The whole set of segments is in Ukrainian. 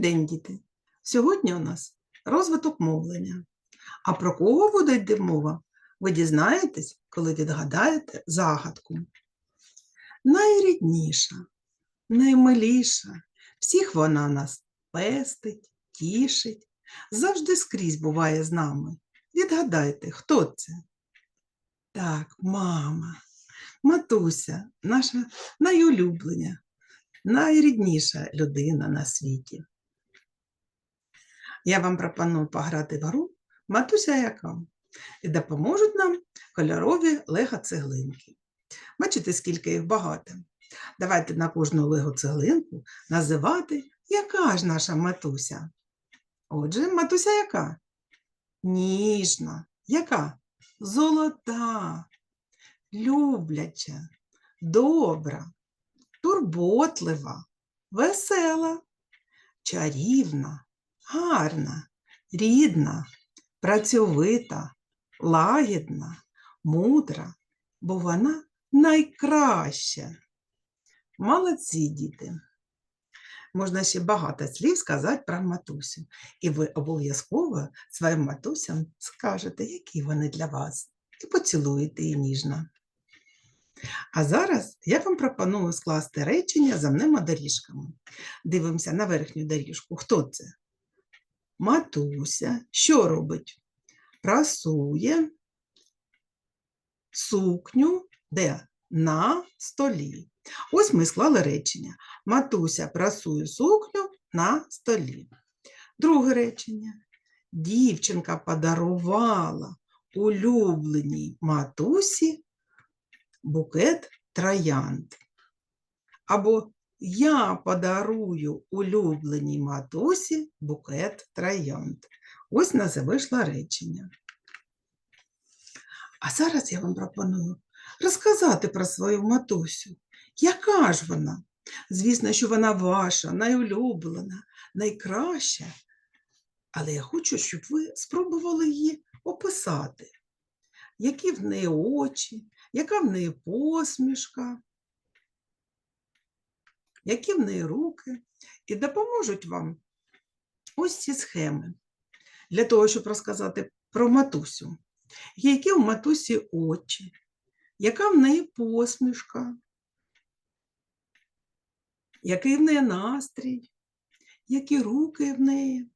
день, діти! Сьогодні у нас розвиток мовлення. А про кого буде йти мова, ви дізнаєтесь, коли відгадаєте загадку. Найрідніша, наймиліша, всіх вона нас пестить, тішить, завжди скрізь буває з нами. Відгадайте, хто це? Так, мама, матуся, наша найулюблення, найрідніша людина на світі. Я вам пропоную пограти в гру Матуся яка? І допоможуть нам кольорові лего-цеглинки. Бачите, скільки їх багато. Давайте на кожну лего-цеглинку називати, яка ж наша матуся. Отже, матуся яка? Ніжна. Яка? Золота, любляча, добра, турботлива, весела, чарівна, гарна, рідна, працьовита, лагідна, мудра, бо вона найкраща. Молодці діти. Можна ще багато слів сказати про матусю, і ви обов'язково своїм матусям скажете, які вони для вас, і поцілуєте її ніжно. А зараз я вам пропоную скласти речення за мними доріжками. Дивимося на верхню доріжку. Хто це? Матуся. Що робить? Прасує сукню де? На столі. Ось ми склали речення. Матуся прасує сукню на столі. Друге речення. Дівчинка подарувала улюбленій матусі букет троянд. Або я подарую улюбленій матусі букет троянд. Ось на це вийшло речення. А зараз я вам пропоную розказати про свою матусю. Яка ж вона? Звісно, що вона ваша, найулюблена, найкраща. Але я хочу, щоб ви спробували її описати. Які в неї очі, яка в неї посмішка, які в неї руки, і допоможуть вам ось ці схеми для того, щоб розказати про матусю. Які в матусі очі, яка в неї посмішка, який в неї настрій, які руки в неї,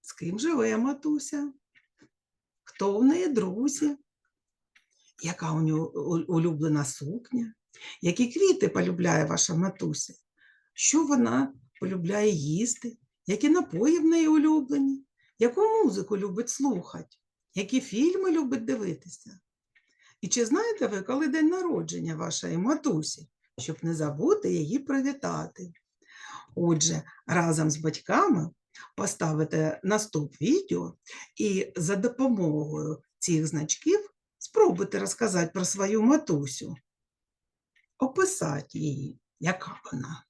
з ким живе матуся, хто в неї друзі, яка у нього улюблена сукня, які квіти полюбляє ваша матуся, що вона полюбляє їсти, які напої в неї улюблені, яку музику любить слухати, які фільми любить дивитися. І чи знаєте ви, коли день народження вашої матусі, щоб не забути її привітати? Отже, разом з батьками поставите на стоп відео і за допомогою цих значків спробуйте розказати про свою матусю, описати її, яка вона.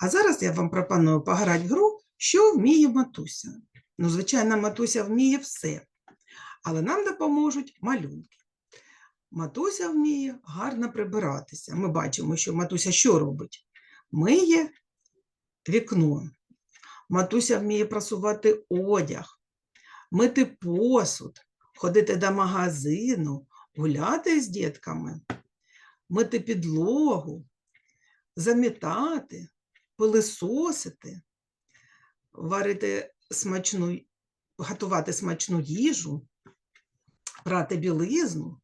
А зараз я вам пропоную пограти в гру, що вміє матуся. Ну, звичайно, матуся вміє все, але нам допоможуть малюнки. Матуся вміє гарно прибиратися. Ми бачимо, що матуся що робить? Миє вікно. Матуся вміє прасувати одяг, мити посуд, ходити до магазину, гуляти з дітками, мити підлогу, замітати, пилисосити, варити смачну, готувати смачну їжу, прати білизну,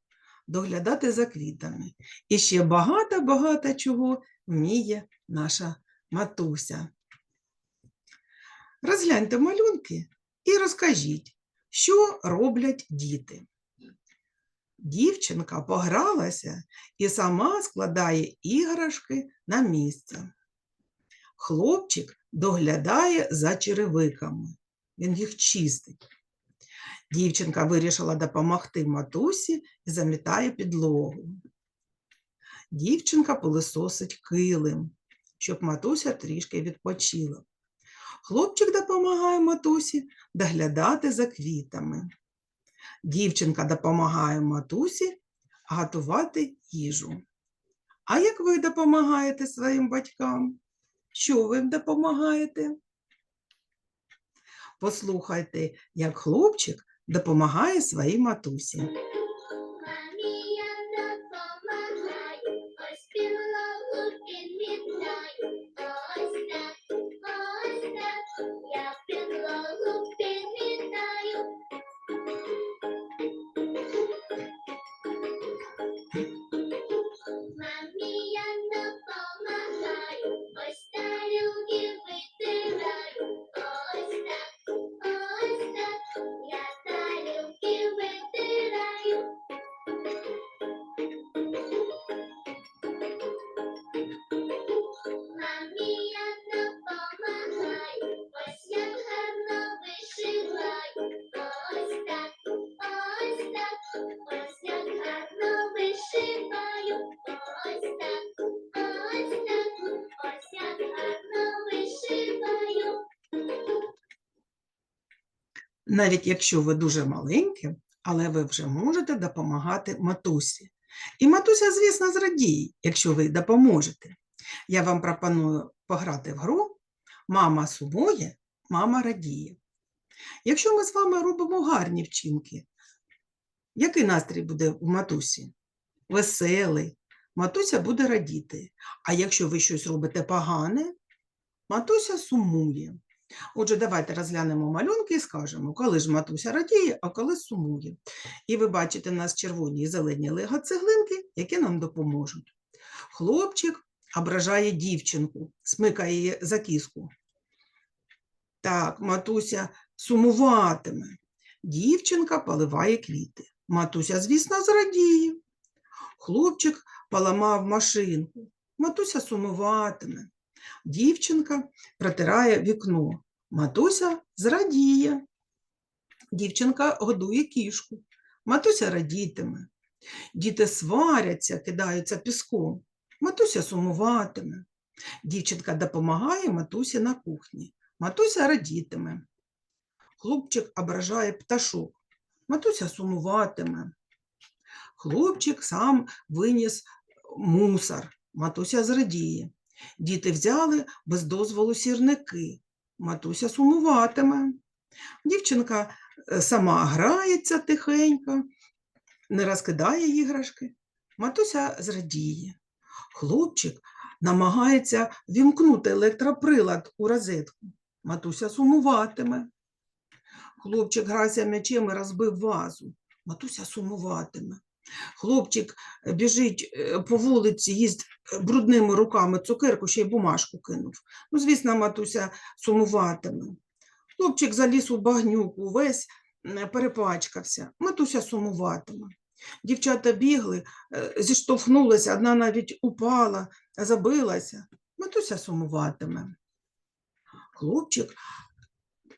доглядати за квітами. І ще багато-багато чого вміє наша матуся. Розгляньте малюнки і розкажіть, що роблять діти. Дівчинка погралася і сама складає іграшки на місце. Хлопчик доглядає за черевиками, він їх чистить. Дівчинка вирішила допомогти матусі і замітає підлогу. Дівчинка пилисосить килим, щоб матуся трішки відпочила. Хлопчик допомагає матусі доглядати за квітами. Дівчинка допомагає матусі готувати їжу. А як ви допомагаєте своїм батькам? Що ви їм допомагаєте? Послухайте, як хлопчик допомагає своїй матусі. Навіть якщо ви дуже маленькі, але ви вже можете допомагати матусі. І матуся, звісно, зрадіє, якщо ви допоможете. Я вам пропоную пограти в гру Мама сумує, мама радіє. Якщо ми з вами робимо гарні вчинки, який настрій буде у матусі? Веселий. Матуся буде радіти. А якщо ви щось робите погане, матуся сумує. Отже, давайте розглянемо малюнки і скажемо, коли ж матуся радіє, а коли сумує. І ви бачите, у нас червоні і зелені лего-цеглинки, які нам допоможуть. Хлопчик ображає дівчинку, смикає її за кіску. Так, матуся сумуватиме. Дівчинка поливає квіти. Матуся, звісно, зрадіє. Хлопчик поламав машинку. Матуся сумуватиме. Дівчинка протирає вікно. Матуся зрадіє. Дівчинка годує кішку. Матуся радітиме. Діти сваряться, кидаються піском. Матуся сумуватиме. Дівчинка допомагає матусі на кухні. Матуся радітиме. Хлопчик ображає пташок. Матуся сумуватиме. Хлопчик сам виніс мусор. Матуся зрадіє. Діти взяли без дозволу сірники. Матуся сумуватиме. Дівчинка е, сама грається тихенько, не розкидає іграшки. Матуся зрадіє. Хлопчик намагається вімкнути електроприлад у розетку. Матуся сумуватиме. Хлопчик грався м'ячем і розбив вазу. Матуся сумуватиме. Хлопчик е, біжить е, по вулиці, їсть е, брудними руками цукерку, ще й бумажку кинув. Ну, звісно, матуся сумуватиме. Хлопчик заліз у багнюку, весь е, перепачкався. Матуся сумуватиме. Дівчата бігли, зіштовхнулися, одна навіть упала, забилася. Матуся сумуватиме. Хлопчик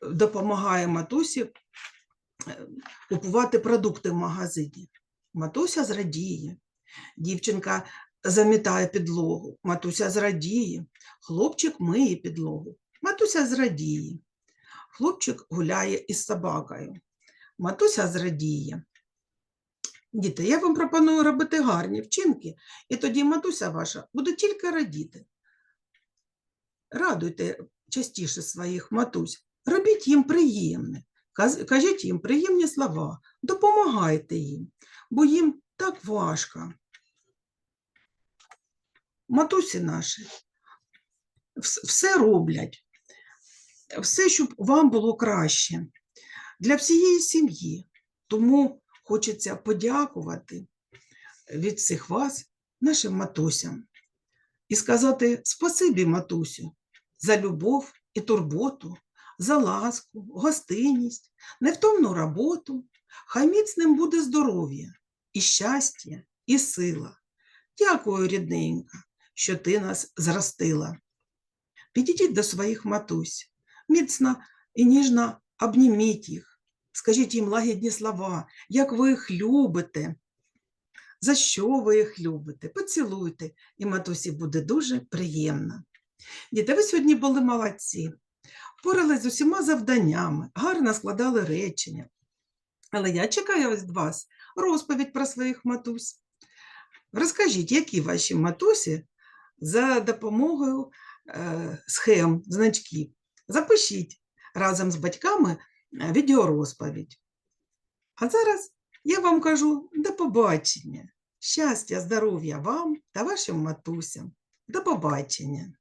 допомагає матусі купувати продукти в магазині. Матуся зрадіє. Дівчинка замітає підлогу. Матуся зрадіє. Хлопчик миє підлогу. Матуся зрадіє. Хлопчик гуляє із собакою. Матуся зрадіє. Діти, я вам пропоную робити гарні вчинки, і тоді матуся ваша буде тільки радіти. Радуйте частіше своїх матусь, робіть їм приємне, кажіть їм приємні слова, допомагайте їм, бо їм так важко. Матусі наші все роблять, все, щоб вам було краще для всієї сім'ї. Тому хочеться подякувати від всіх вас, нашим матусям, і сказати спасибі, матусю, за любов і турботу, за ласку, гостинність, невтомну роботу. Хай міцним буде здоров'я, і щастя, і сила. Дякую, рідненька, що ти нас зростила. Підійдіть до своїх матусь, міцно і ніжно обніміть їх, скажіть їм лагідні слова, як ви їх любите, за що ви їх любите, поцілуйте, і матусі буде дуже приємно. Діти, ви сьогодні були молодці, впорались з усіма завданнями, гарно складали речення. Але я чекаю від вас розповідь про своїх матусь. Розкажіть, які ваші матусі за допомогою е, схем, значків. Запишіть разом з батьками е, відеорозповідь. А зараз я вам кажу до побачення. Щастя, здоров'я вам та вашим матусям. До побачення.